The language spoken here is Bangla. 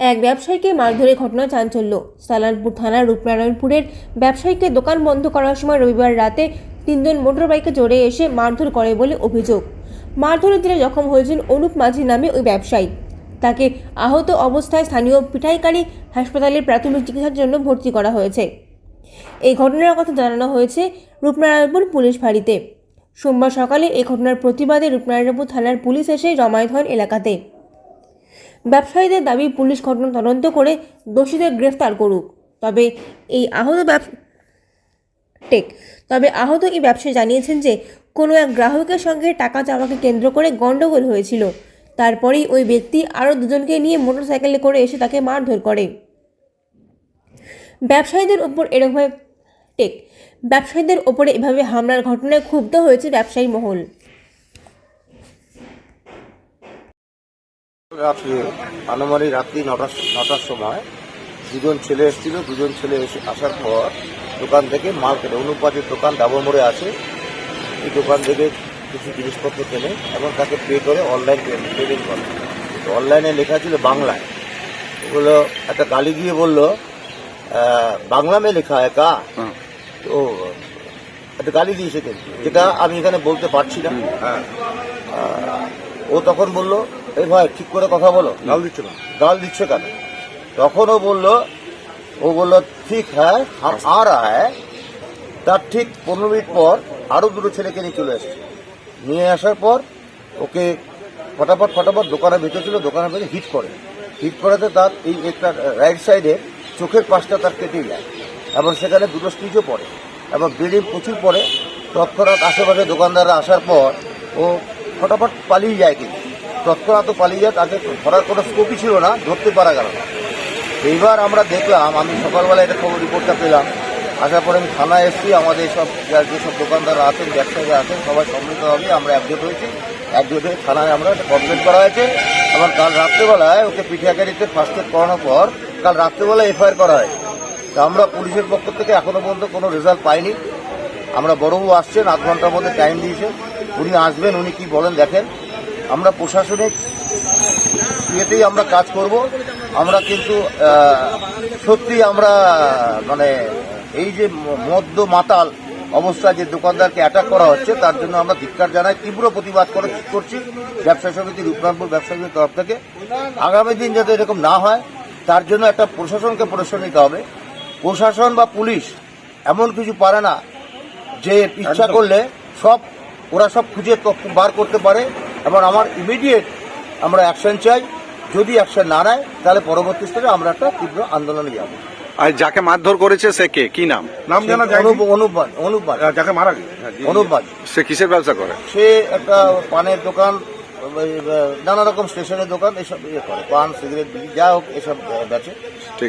এক ব্যবসায়ীকে মারধরে ঘটনা চাঞ্চল্য। সালানপুর থানার রূপনারায়ণপুরের ব্যবসায়ীকে দোকান বন্ধ করার সময় রবিবার রাতে তিনজন মোটরবাইকে চড়ে এসে মারধর করে বলে অভিযোগ। মারধরের দিনে জখম হয়েছেন অনুপ মাঝি নামে ওই ব্যবসায়ী। তাকে আহত অবস্থায় স্থানীয় পিঠাইকারী হাসপাতালে প্রাথমিক চিকিৎসার জন্য ভর্তি করা হয়েছে। এই ঘটনার কথা জানানো হয়েছে রূপনারায়ণপুর পুলিশ ফাঁড়িতে। সোমবার সকালে এই ঘটনার প্রতিবাদে রূপনারায়ণপুর থানার পুলিশ এসে জমায়েত হন এলাকাতে। ব্যবসায়ীদের দাবি পুলিশ ঘটনা তদন্ত করে দোষীদের গ্রেফতার করুক। তবে এই আহত টেক, তবে আহত এই ব্যবসায়ী জানিয়েছেন যে, কোনো এক গ্রাহকের সঙ্গে টাকা চাওয়াকে কেন্দ্র করে গণ্ডগোল হয়েছিল। তারপরেই ওই ব্যক্তি আরও দুজনকে নিয়ে মোটরসাইকেলে করে এসে তাকে মারধর করে। ব্যবসায়ীদের ওপর এরকমভাবে টেক, ব্যবসায়ীদের ওপরে এভাবে হামলার ঘটনায় ক্ষুব্ধ হয়েছে ব্যবসায়ী মহল। রাত্রি আনুমানিক রাত্রি নটার নটার সময় দুজন ছেলে এসেছিল। দুজন ছেলে এসে আসার পর দোকান থেকে মাল কেনে অনুপাতের দোকান ডাবর মোড়ে আছে। এই দোকান থেকে কিছু জিনিসপত্র কেনে এবং তাকে পে করে অনলাইন পেমেন্ট করে। তো অনলাইনে লেখা ছিল বাংলায়। ওগুলো একটা গালি দিয়ে বলল বাংলা মে লেখা একা তো একটা গালি দিয়েছে কিন্তু। যেটা আমি এখানে বলতে পারছি না। ও তখন বলল এই ভাই ঠিক করে কথা বলো। গাল দিচ্ছে না গাল দিচ্ছে কেন? তখন ও বলল ও বলল ঠিক হ্যাঁ হাম আ রা হ্যাঁ তার ঠিক পনেরো মিনিট পর আরও দুটো ছেলেকে নিয়ে চলে এসেছে। নিয়ে আসার পর ওকে ফটাফট ফটাফট দোকানের ভেতর ছিল দোকানের ভেতরে হিট করে। হিট করাতে তার এই একটা রাইট সাইডে চোখের পাশটা তার কেটে যায় এবং সেখানে দুটো স্টিচও পড়ে এবং ব্লিডিং প্রচুর পড়ে। তৎক্ষণাৎ আশেপাশে দোকানদাররা আসার পর ও ফটাফট পালিয়ে যায় কিন্তু। তৎক্ষণাৎ পালিয়ে যায় তাকে ধরার কোনো স্কোপই ছিল না, ধরতে পারা গেল না। এইবার আমরা দেখলাম, আমি সকালবেলা এটা খবর রিপোর্টটা পেলাম। আসার পরে আমি থানায় এসেছি, আমাদের সব যেসব দোকানদার আছেন, ব্যবসায়ীরা আছেন, সবাই সম্মিলিতভাবে আমরা একজোট হয়েছি। একজোট হয়ে থানায় আমরা একটা কমপ্লেন করা হয়েছে। এবং কাল রাত্রেবেলায় ওকে পিঠিয়াকারিতে ফার্স্ট এড করানোর পর কাল রাত্রেবেলা এফআইআর করা হয়েছে তা আমরা পুলিশের পক্ষ থেকে এখনও পর্যন্ত কোনো রেজাল্ট পাইনি। আমরা বড়বাবু আসছেন, আধ ঘণ্টার মধ্যে টাইম দিয়েছেন উনি আসবেন, উনি কি বলেন দেখেন। আমরা প্রশাসনিক ইয়েতেই আমরা কাজ করব। আমরা কিন্তু সত্যি আমরা মানে এই যে মদ্য মাতাল অবস্থায় যে দোকানদারকে অ্যাটাক করা হচ্ছে তার জন্য আমরা ধিক্কার জানাই তীব্র প্রতিবাদ করে করছি ব্যবসা সমিতি রূপনাথপুর ব্যবসা সমিতির তরফ থেকে। আগামী দিন যাতে এরকম না হয় তার জন্য একটা প্রশাসনকে পরিশ্রম নিতে হবে। প্রশাসন বা পুলিশ এমন কিছু পারে না যে ইচ্ছা করলে সব ওরা সব খুঁজে বার করতে পারে। এবং আমার ইমিডিয়েট আমরা অ্যাকশন চাই। যদি অ্যাকশন না নেয় তাহলে পরবর্তী স্তরে আমরা একটা তীব্র আন্দোলনে যাব। আর যাকে মারধর করেছে সে কে? কি নাম? নাম জানা যায় অনুপ অনুপাত অনুপাত যাকে মারা গেছে। হ্যাঁ। অনুপাত সে কিসের ব্যবসা করে? সে একটা পানের দোকান নানা রকম স্টেশনের দোকান এসব ইয়ে করে। পান সিগারেট বিড়ি যা হোক এসব বেচে। ঠিক